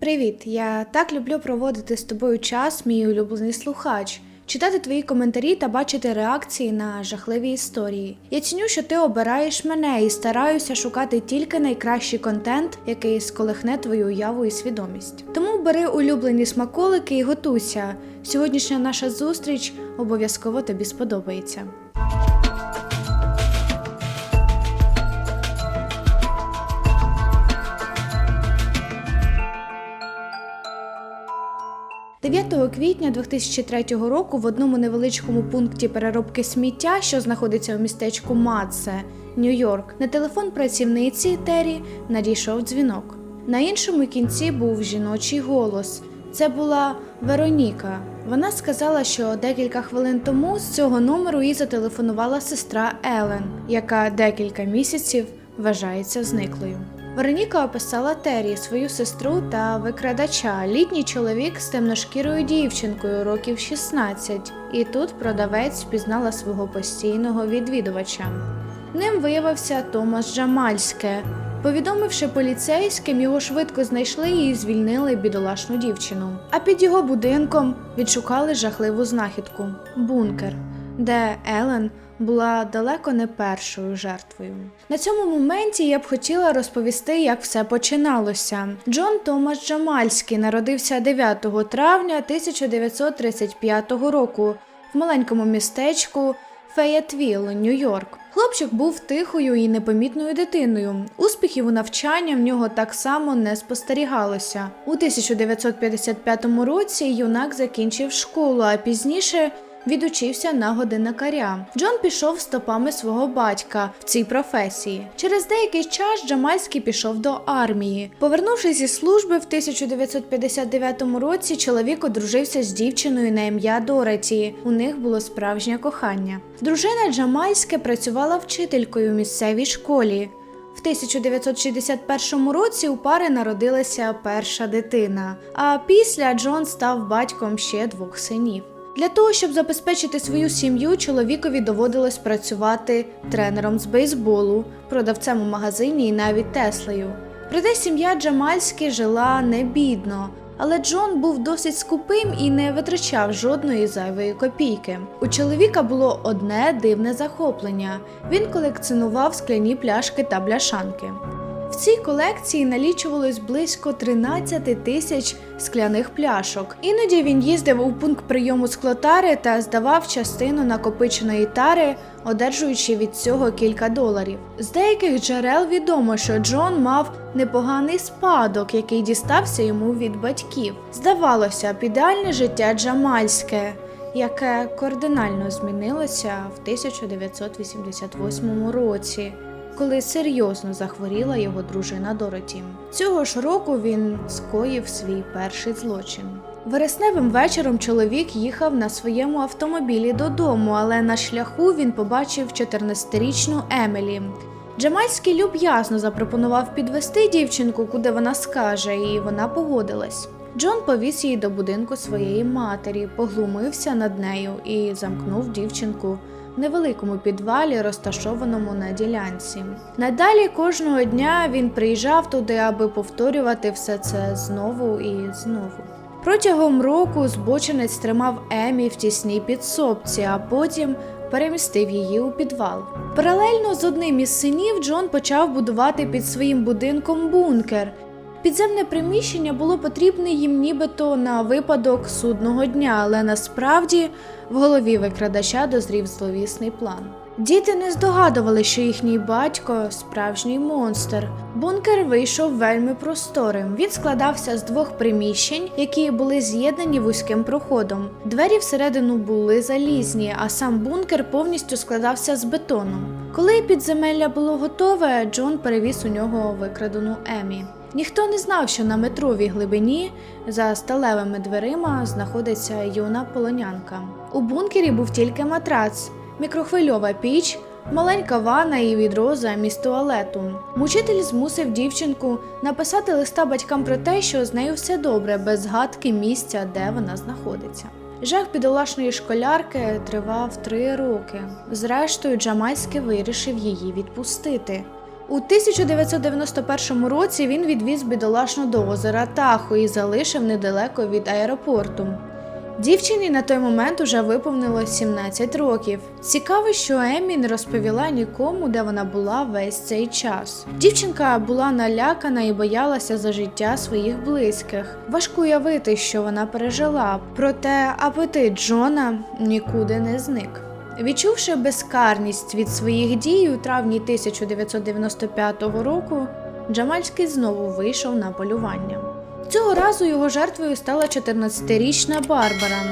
Привіт! Я так люблю проводити з тобою час, мій улюблений слухач, читати твої коментарі та бачити реакції на жахливі історії. Я ціню, що ти обираєш мене і стараюся шукати тільки найкращий контент, який сколихне твою уяву і свідомість. Тому бери улюблені смаколики і готуйся. Сьогоднішня наша зустріч обов'язково тобі сподобається. – 9 квітня 2003 року в одному невеличкому пункті переробки сміття, що знаходиться у містечку Матсе, Нью-Йорк, на телефон працівниці Террі надійшов дзвінок. На іншому кінці був жіночий голос. Це була Вероніка. Вона сказала, що декілька хвилин тому з цього номеру їй зателефонувала сестра Елен, яка декілька місяців вважається зниклою. Вероніка описала Террі, свою сестру та викрадача, літній чоловік з темношкірою дівчинкою років 16, і тут продавець впізнала свого постійного відвідувача. Ним виявився Томас Джамальське. Повідомивши поліцейським, його швидко знайшли і звільнили бідолашну дівчину. А під його будинком відшукали жахливу знахідку бункер, де Елен була далеко не першою жертвою. На цьому моменті я б хотіла розповісти, як все починалося. Джон Томас Джамальський народився 9 травня 1935 року в маленькому містечку Феєтвіл, Нью-Йорк. Хлопчик був тихою і непомітною дитиною. Успіхів у навчанні в нього так само не спостерігалося. У 1955 році юнак закінчив школу, а пізніше відучився на годинникаря. Джон пішов стопами свого батька в цій професії. Через деякий час Джамальський пішов до армії. Повернувшись зі служби в 1959 році, чоловік одружився з дівчиною на ім'я Дореті. У них було справжнє кохання. Дружина Джамальське працювала вчителькою в місцевій школі. В 1961 році у пари народилася перша дитина, а після Джон став батьком ще двох синів. Для того, щоб забезпечити свою сім'ю, чоловікові доводилось працювати тренером з бейсболу, продавцем у магазині і навіть Теслею. Проте сім'я Джамальські жила не бідно, але Джон був досить скупим і не витрачав жодної зайвої копійки. У чоловіка було одне дивне захоплення: він колекціонував скляні пляшки та бляшанки. В цій колекції налічувалось близько 13 тисяч скляних пляшок. Іноді він їздив у пункт прийому склотари та здавав частину накопиченої тари, одержуючи від цього кілька доларів. З деяких джерел відомо, що Джон мав непоганий спадок, який дістався йому від батьків. Здавалося б, ідеальне життя Джамальське. Яке кардинально змінилося в 1988 році, коли серйозно захворіла його дружина Дороті. Цього ж року він скоїв свій перший злочин. Вересневим вечором чоловік їхав на своєму автомобілі додому, але на шляху він побачив 14-річну Емілі. Джамальський люб'язно запропонував підвести дівчинку, куди вона скаже, і вона погодилась. Джон повіз її до будинку своєї матері, поглумився над нею і замкнув дівчинку невеликому підвалі, розташованому на ділянці. Надалі кожного дня він приїжджав туди, аби повторювати все це знову і знову. Протягом року збочинець тримав Емі в тісній підсобці, а потім перемістив її у підвал. Паралельно з одним із синів Джон почав будувати під своїм будинком бункер. Підземне приміщення було потрібне їм нібито на випадок судного дня, але насправді в голові викрадача дозрів зловісний план. Діти не здогадували, що їхній батько справжній монстр. Бункер вийшов вельми просторим. Він складався з двох приміщень, які були з'єднані вузьким проходом. Двері всередину були залізні, а сам бункер повністю складався з бетону. Коли підземелля було готове, Джон перевіз у нього викрадену Емі. Ніхто не знав, що на метровій глибині за сталевими дверима знаходиться юна полонянка. У бункері був тільки матрац, мікрохвильова піч, маленька ванна і відро замість туалету. Мучитель змусив дівчинку написати листа батькам про те, що з нею все добре, без згадки місця, де вона знаходиться. Жах бідолашної школярки тривав три роки. Зрештою, Джамальський вирішив її відпустити. У 1991 році він відвіз бідолашну до озера Тахо і залишив недалеко від аеропорту. Дівчині на той момент уже виповнилось 17 років. Цікаво, що Еммі не розповіла нікому, де вона була весь цей час. Дівчинка була налякана і боялася за життя своїх близьких. Важко уявити, що вона пережила, проте апетит Джона нікуди не зник. Відчувши безкарність від своїх дій у травні 1995 року, Джамальський знову вийшов на полювання. Цього разу його жертвою стала 14-річна Барбара.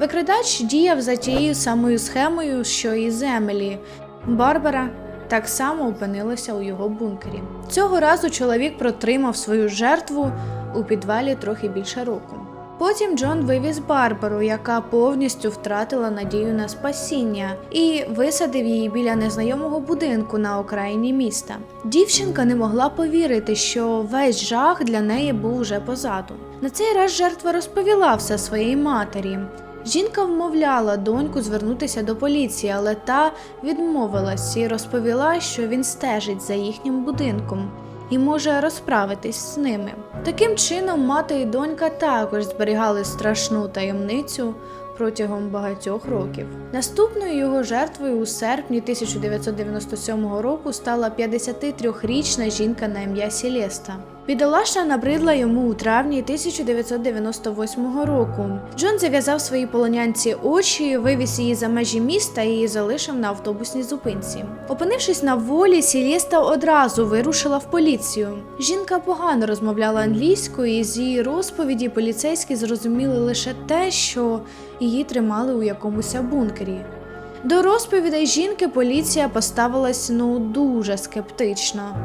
Викрадач діяв за тією самою схемою, що і з Емелі. Барбара так само опинилася у його бункері. Цього разу чоловік протримав свою жертву у підвалі трохи більше року. Потім Джон вивіз Барбару, яка повністю втратила надію на спасіння, і висадив її біля незнайомого будинку на окраїні міста. Дівчинка не могла повірити, що весь жах для неї був уже позаду. На цей раз жертва розповіла все своїй матері. Жінка вмовляла доньку звернутися до поліції, але та відмовилась і розповіла, що він стежить за їхнім будинком і може розправитись з ними. Таким чином, мати і донька також зберігали страшну таємницю протягом багатьох років. Наступною його жертвою у серпні 1997 року стала 53-річна жінка на ім'я Сілеста. Бідолаша набридла йому у травні 1998 року. Джон зав'язав своїй полонянці очі, вивіз її за межі міста і залишив на автобусній зупинці. Опинившись на волі, Сілєста одразу вирушила в поліцію. Жінка погано розмовляла англійською, і з її розповіді поліцейські зрозуміли лише те, що її тримали у якомусь бункері. До розповідей жінки поліція поставилась ну дуже скептично,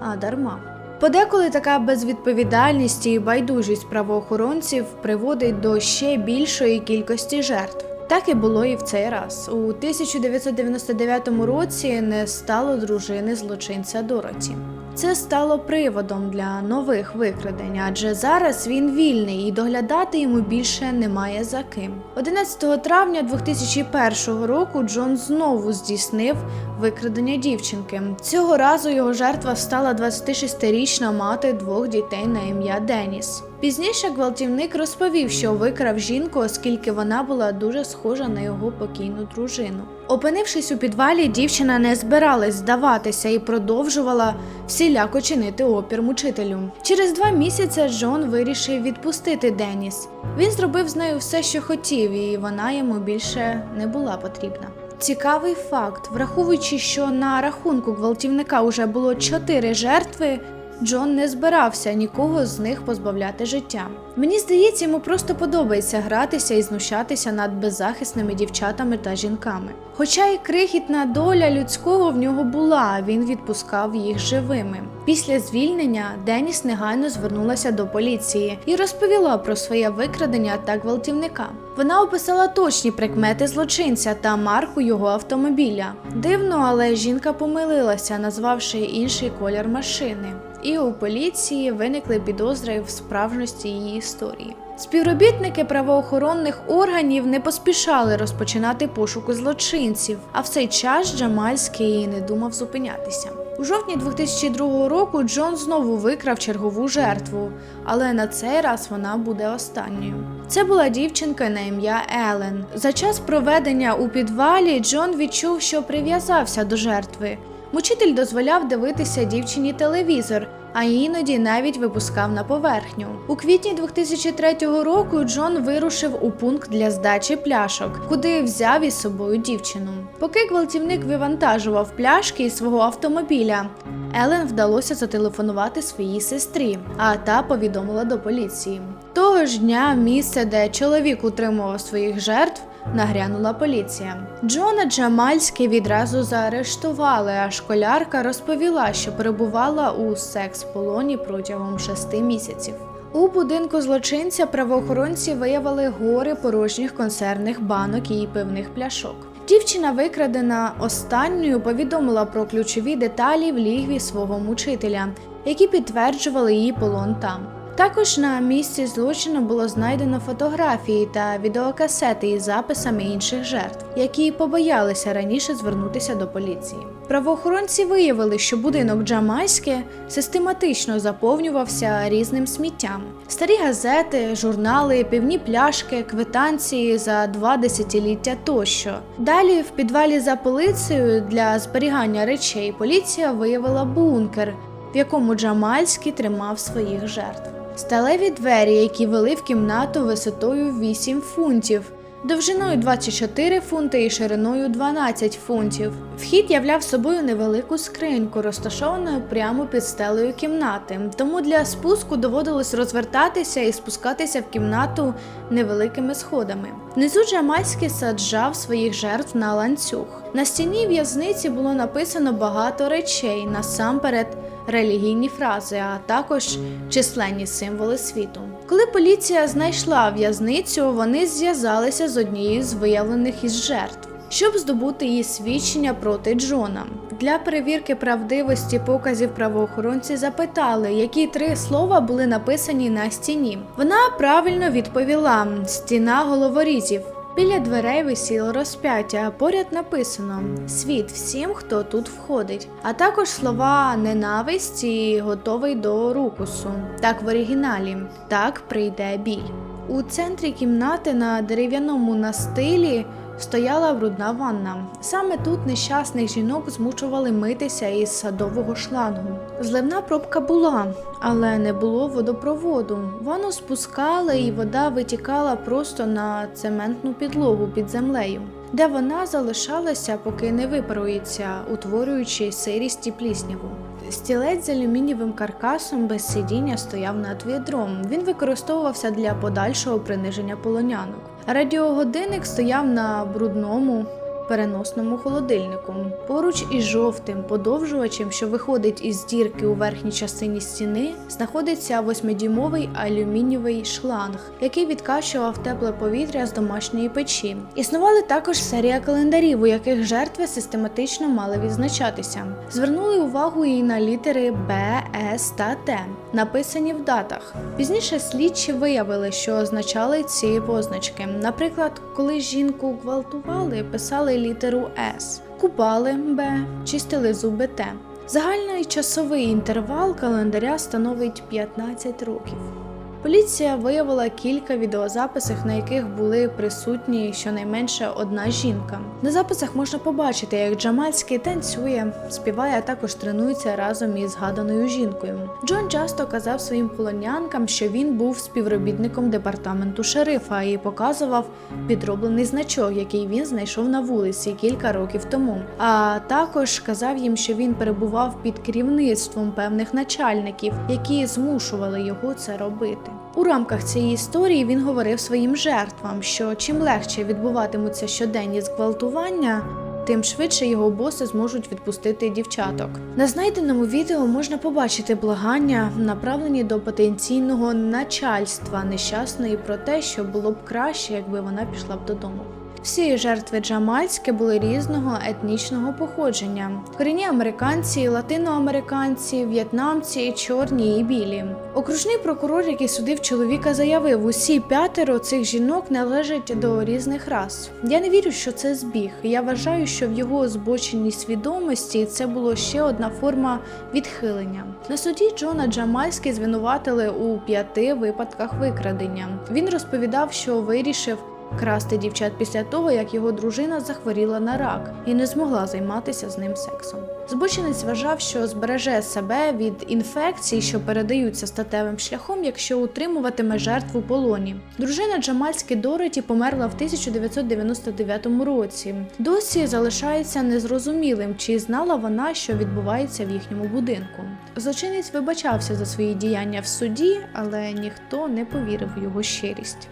а дарма. Подеколи така безвідповідальність і байдужість правоохоронців приводить до ще більшої кількості жертв. Так і було і в цей раз. У 1999 році не стало дружини злочинця Дороті. Це стало приводом для нових викрадень, адже зараз він вільний і доглядати йому більше немає за ким. 11 травня 2001 року Джон знову здійснив викрадення дівчинки. Цього разу його жертва стала 26-річна мати двох дітей на ім'я Деніс. Пізніше гвалтівник розповів, що викрав жінку, оскільки вона була дуже схожа на його покійну дружину. Опинившись у підвалі, дівчина не збиралась здаватися і продовжувала всіляко чинити опір мучителю. Через два місяці Джон вирішив відпустити Деніс. Він зробив з нею все, що хотів, і вона йому більше не була потрібна. Цікавий факт, враховуючи, що на рахунку гвалтівника вже було чотири жертви. Джон не збирався нікого з них позбавляти життя. Мені здається, йому просто подобається гратися і знущатися над беззахисними дівчатами та жінками. Хоча й крихітна доля людського в нього була, він відпускав їх живими. Після звільнення Деніс негайно звернулася до поліції і розповіла про своє викрадення та гвалтівника. Вона описала точні прикмети злочинця та марку його автомобіля. Дивно, але жінка помилилася, назвавши інший колір машини. І у поліції виникли підозри в справжності її історії. Співробітники правоохоронних органів не поспішали розпочинати пошуку злочинців, а в цей час Джамальський не думав зупинятися. У жовтні 2002 року Джон знову викрав чергову жертву, але на цей раз вона буде останньою. Це була дівчинка на ім'я Елен. За час проведення у підвалі Джон відчув, що прив'язався до жертви. Мучитель дозволяв дивитися дівчині телевізор, а іноді навіть випускав на поверхню. У квітні 2003 року Джон вирушив у пункт для здачі пляшок, куди взяв із собою дівчину. Поки гвалтівник вивантажував пляшки із свого автомобіля, Елен вдалося зателефонувати своїй сестрі, а та повідомила до поліції. Того ж дня місце, де чоловік утримував своїх жертв, нагрянула поліція. Джона Джамальський відразу заарештували, а школярка розповіла, що перебувала у секс-полоні протягом шести місяців. У будинку злочинця правоохоронці виявили гори порожніх консервних банок і пивних пляшок. Дівчина, викрадена останньою, повідомила про ключові деталі в лігві свого мучителя, які підтверджували її полон там. Також на місці злочину було знайдено фотографії та відеокасети із записами інших жертв, які побоялися раніше звернутися до поліції. Правоохоронці виявили, що будинок Джамайське систематично заповнювався різним сміттям: старі газети, журнали, півні пляшки, квитанції за два десятиліття тощо. Далі, в підвалі за полицею для зберігання речей, поліція виявила бункер, в якому Джамальський тримав своїх жертв. Сталеві двері, які вели в кімнату висотою 8 фунтів, довжиною 24 фунти і шириною 12 фунтів. Вхід являв собою невелику скриньку, розташовану прямо під стелею кімнати, тому для спуску доводилось розвертатися і спускатися в кімнату невеликими сходами. Внизу Джамальський саджав своїх жертв на ланцюг. На стіні в'язниці було написано багато речей, насамперед релігійні фрази, а також численні символи світу. Коли поліція знайшла в'язницю, вони зв'язалися з однією з виявлених із жертв. Щоб здобути її свідчення проти Джона. Для перевірки правдивості показів правоохоронці запитали, які три слова були написані на стіні. Вона правильно відповіла: стіна головорізів. Біля дверей висіло розп'яття, а поряд написано Світ всім, хто тут входить, а також слова ненависть і готовий до рукусу. Так в оригіналі так прийде біль. У центрі кімнати на дерев'яному настилі стояла брудна ванна. Саме тут нещасних жінок змушували митися із садового шлангу. Зливна пробка була, але не було водопроводу. Ванну спускали, і вода витікала просто на цементну підлогу під землею, де вона залишалася, поки не випарується, утворюючи сирість і плісняву. Стілець з алюмінієвим каркасом без сидіння стояв над відром. Він використовувався для подальшого приниження полонянок. Радіогодинник стояв на брудному переносному холодильнику. Поруч із жовтим подовжувачем, що виходить із дірки у верхній частині стіни, знаходиться восьмидюймовий алюмінієвий шланг, який відкачував тепле повітря з домашньої печі. Існували також серія календарів, у яких жертви систематично мали відзначатися. Звернули увагу і на літери Б, С та Т, написані в датах. Пізніше слідчі виявили, що означали ці позначки. Наприклад, коли жінку гвалтували, писали літеру С, купали Б, чистили зуби Т. Загальний часовий інтервал календаря становить 15 років. Поліція виявила кілька відеозаписів, на яких були присутні щонайменше одна жінка. На записах можна побачити, як Джамальський танцює, співає, а також тренується разом із згаданою жінкою. Джон часто казав своїм полонянкам, що він був співробітником департаменту шерифа і показував підроблений значок, який він знайшов на вулиці кілька років тому. А також казав їм, що він перебував під керівництвом певних начальників, які змушували його це робити. У рамках цієї історії він говорив своїм жертвам, що чим легше відбуватимуться щоденні зґвалтування, тим швидше його боси зможуть відпустити дівчаток. На знайденому відео можна побачити благання, направлені до потенційного начальства нещасної про те, що було б краще, якби вона пішла б додому. Всі жертви Джамальське були різного етнічного походження: корінні американці, латиноамериканці, в'єтнамці, чорні і білі. Окружний прокурор, який судив чоловіка, заявив: усі п'ятеро цих жінок належать до різних рас. Я не вірю, що це збіг. Я вважаю, що в його збоченій свідомості це було ще одна форма відхилення. На суді Джона Джамальський звинуватили у п'яти випадках викрадення. Він розповідав, що вирішив красти дівчат після того, як його дружина захворіла на рак і не змогла займатися з ним сексом. Збочинець вважав, що збереже себе від інфекцій, що передаються статевим шляхом, якщо утримуватиме жертву полоні. Дружина Джамальські Дороті померла в 1999 році. Досі залишається незрозумілим, чи знала вона, що відбувається в їхньому будинку. Злочинець вибачався за свої діяння в суді, але ніхто не повірив у його щирість.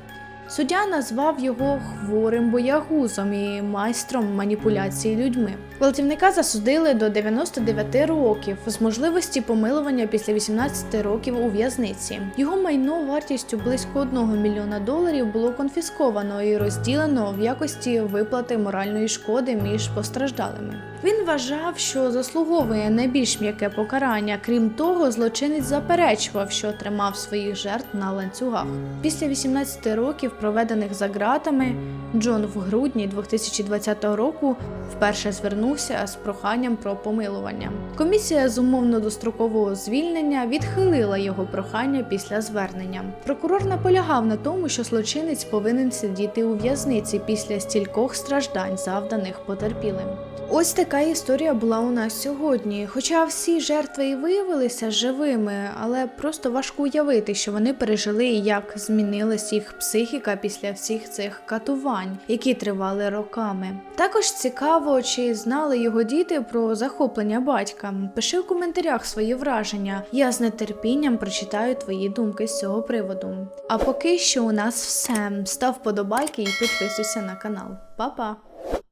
Суддя назвав його хворим боягузом і майстром маніпуляції людьми. Гвалтівника засудили до 99 років з можливості помилування після 18 років у в'язниці. Його майно вартістю близько 1 мільйона доларів було конфісковано і розділено в якості виплати моральної шкоди між постраждалими. Він вважав, що заслуговує найбільш м'яке покарання. Крім того, злочинець заперечував, що тримав своїх жертв на ланцюгах. Після 18 років, проведених за ґратами, Джон в грудні 2020 року вперше звернувся з проханням про помилування. Комісія з умовно дострокового звільнення відхилила його прохання після звернення. Прокурор наполягав на тому, що злочинець повинен сидіти у в'язниці після стількох страждань, завданих потерпілим. Ось така історія була у нас сьогодні. Хоча всі жертви і виявилися живими, але просто важко уявити, що вони пережили і як змінилась їх психіка після всіх цих катувань, які тривали роками. Також цікаво, чи знали його діти про захоплення батька. Пиши в коментарях свої враження. Я з нетерпінням прочитаю твої думки з цього приводу. А поки що у нас все. Став подобайки і підписуйся на канал. Па-па!